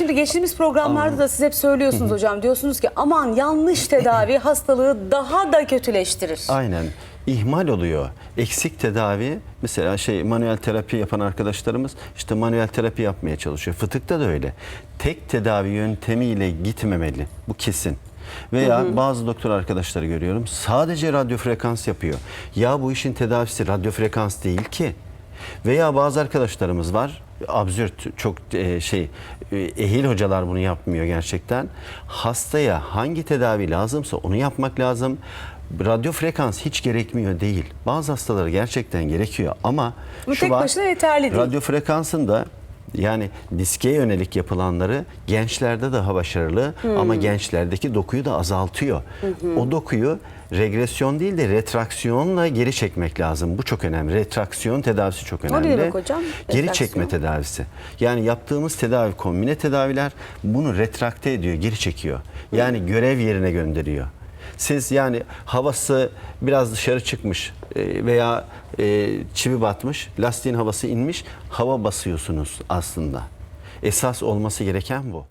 Şimdi geçtiğimiz programlarda da siz hep söylüyorsunuz hocam. Diyorsunuz ki aman yanlış tedavi hastalığı daha da kötüleştirir. Aynen. İhmal oluyor. Eksik tedavi mesela şey manuel terapi yapan arkadaşlarımız işte manuel terapi yapmaya çalışıyor. Fıtıkta da öyle. Tek tedavi yöntemiyle gitmemeli. Bu kesin. Veya bazı doktor arkadaşları görüyorum sadece radyo frekans yapıyor. Ya bu işin tedavisi radyo frekans değil ki. Veya bazı arkadaşlarımız var absürt çok e, şey e, ehil hocalar bunu yapmıyor gerçekten. Hastaya hangi tedavi lazımsa onu yapmak lazım. Radyo frekans hiç gerekmiyor değil. Bazı hastalara gerçekten gerekiyor ama Bu tek başına yeterli değil. Radyo frekansın da yani diske yönelik yapılanları gençlerde daha başarılı ama gençlerdeki dokuyu da azaltıyor. O dokuyu regresyon değil de retraksiyonla geri çekmek lazım. Bu çok önemli. Retraksiyon tedavisi çok önemli. ne demek hocam? Geri Retraksiyon? çekme tedavisi. Yani yaptığımız tedavi kombine tedaviler bunu retrakte ediyor, geri çekiyor. Yani görev yerine gönderiyor. Siz yani havası biraz dışarı çıkmış e, veya e, çivi batmış, lastiğin havası inmiş, hava basıyorsunuz aslında. Esas olması gereken bu.